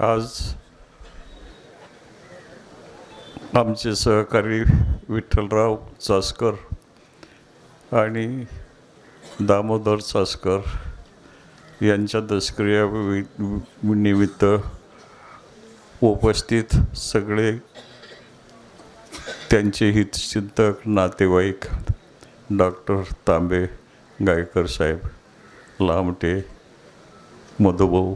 आज आमचे सहकारी विठ्ठलराव चासकर आणि दामोदर चासकर यांच्या दशक्रिया वि- निमित्त उपस्थित सगळे त्यांचे हितचिंतक नातेवाईक डॉक्टर तांबे गायकर साहेब लामटे मधुभाऊ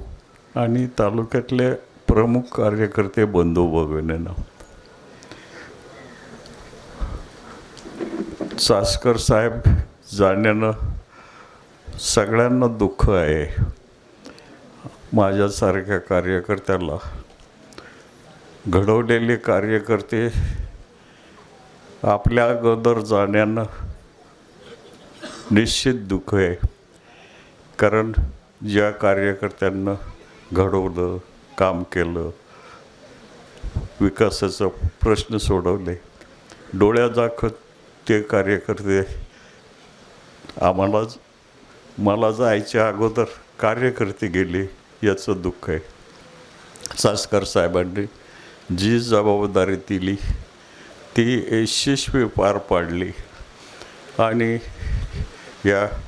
आणि तालुक्यातले प्रमुख कार्यकर्ते बंधू भगिनींना चासकर साहेब जाण्यानं सगळ्यांना दुःख आहे. माझ्यासारख्या कार्यकर्त्याला घडवलेले कार्यकर्ते आपल्या अगोदर जाण्यानं निश्चित दुःख आहे. कारण ज्या कार्यकर्त्यांना घडवलं काम केलं. विकासाचा प्रश्न सोडवले. डोळ्यादाखत ते कार्यकर्ते आम्हाला मला जायच्या अगोदर कार्यकर्ते गेले याचं दुःख आहे. सासकर साहेबांनी जी जबाबदारी दिली ती यशस्वी पार पाडली. आणि या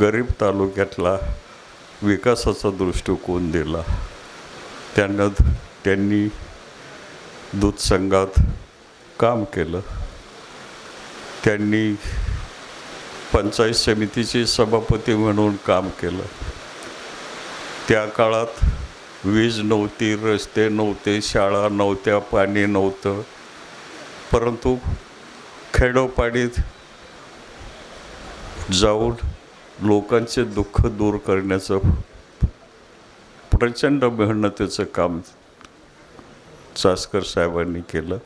गरीब तालुक्यातला विकासाचा दृष्टिकोन दिला. त्यांना त्यांनी दूध संघात काम केलं. त्यांनी पंचायत समितीचे सभापती म्हणून काम केलं. त्या काळात वीज नव्हती रस्ते नव्हते शाळा नव्हत्या पाणी नव्हतं. परंतु खेडोपाडीत जाऊन लोकांचे दुःख दूर करण्याचं प्रचंड मेहनतीचं काम चासकर साहेबांनी केलं.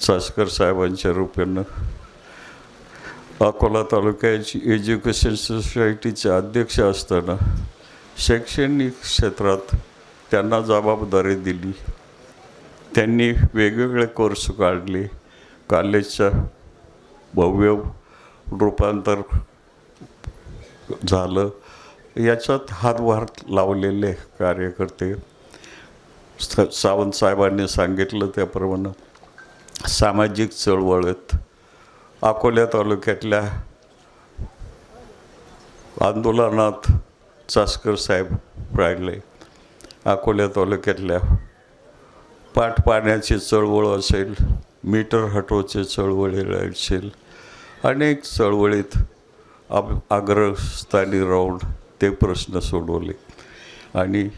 चासकर साहेबांच्या रूपानं अकोला तालुक्याची एज्युकेशन सोसायटीचे अध्यक्ष असताना शैक्षणिक क्षेत्रात त्यांना जबाबदारी दिली. त्यांनी वेगवेगळे कोर्स काढले. कॉलेजच्या भव्य रूपांतर झालं. याच्यात हातभार लावलेले कार्यकर्ते स- सावंत साहेबांनी सांगितलं त्याप्रमाणे सामाजिक चळवळीत अकोल्या तालुक्यातल्या आंदोलनात चासकर साहेब राहिले. अकोल्या तालुक्यातल्या पाठ पाण्याची चळवळ असेल मीटर हटवचे चळवळी असेल अनेक चळवळीत आप आग्रस्थानी राहून ते प्रश्न सोडवले. आणि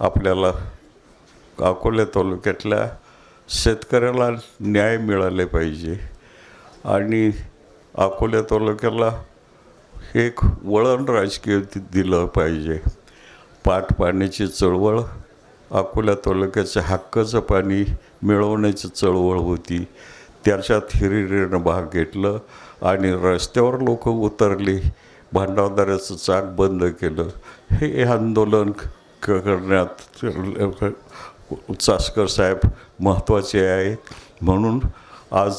आपल्याला अकोल्या तालुक्यातल्या शेतकऱ्याला न्याय मिळाले पाहिजे. आणि अकोल्या तालुक्याला एक वळण राजकीय दिलं पाहिजे. पाट पाण्याची चळवळ अकोल्या तालुक्याच्या हक्काचं पाणी मिळवण्याची चळवळ होती. त्याच्यात हिरिरीनं भाग घेतलं आणि रस्त्यावर लोक उतरली भांडारदाराचं चाक बंद केलं. हे आंदोलन क- करण्यात चासकर साहेब महत्त्वाचे आहेत. म्हणून आज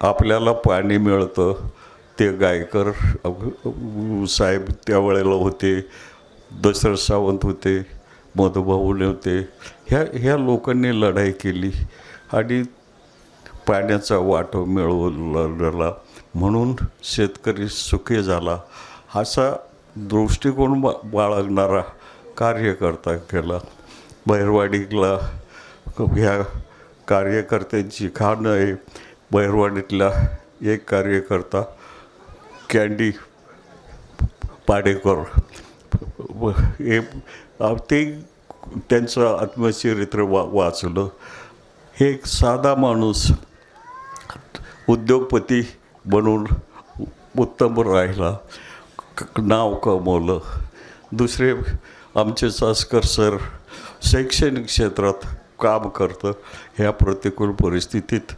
आपल्याला पाणी मिळतं. ते गायकर साहेब त्यावेळेला होते दशरथ सावंत होते मधुभाऊने होते. ह्या ह्या लोकांनी लढाई केली. आणि पाण्याचा वाटो मिळवला म्हणून शेतकरी सुखी झाला. असा दृष्टिकोन बा बाळगणारा कार्यकर्ता केला. बैरवाडीला ह्या कार्यकर्त्यांची खाण आहे. बैरवाडीतला एक कार्यकर्ता कॅन्डी पाडेकर. हे ते त्यांचं आत्मचरित्र वा वाचलं. हे एक साधा माणूस उद्योगपती बनून उत्तम राहिला. नाव कमवलं. दुसरे आमचे चासकर सर शैक्षणिक क्षेत्रात काम करतं. ह्या प्रतिकूल परिस्थितीत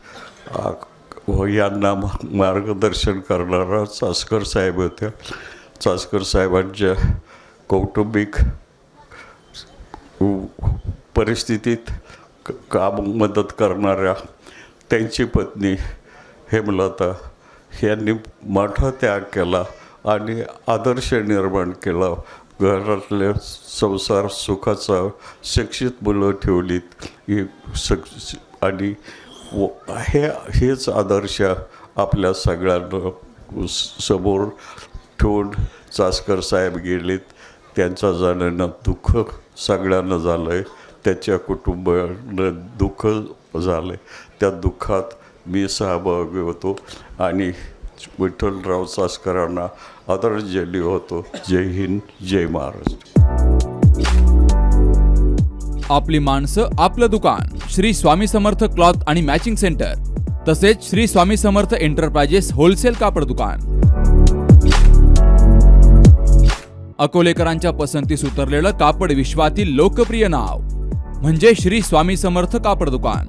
व यांना मार्गदर्शन करणारा चासकर साहेब होत्या. चासकर साहेबांच्या कौटुंबिक परिस्थितीत काम मदत करणाऱ्या त्यांची पत्नी हेमलता यांनी मोठा त्याग केला आणि आदर्श निर्माण केला. घरातल्या संसार सुखाचा शिक्षित मुलं ठेवलीत. ही सग आणि व- हे हेच आदर्श आपल्या सगळ्यांना समोर ठेवून चासकर साहेब गेलेत. त्यांचा जाण्यानं दुःख सगळ्यांना झालं आहे त्याच्या कुटुंबानं दुःख झालं आहे त्या दुःखात मी सहभागी होतो आणि विठ्ठलराव चासकरांना आदरांजली होतो. जय हिंद जय महाराष्ट्र. आपली माणसं आपलं दुकान श्री स्वामी समर्थ क्लॉथ आणि मॅचिंग सेंटर तसेच श्री स्वामी समर्थ एंटरप्राइजेस होलसेल कापड दुकान. अकोलेकरांच्या पसंतीस उतरलेलं कापड विश्वातील लोकप्रिय नाव म्हणजे श्री स्वामी समर्थ कापड दुकान.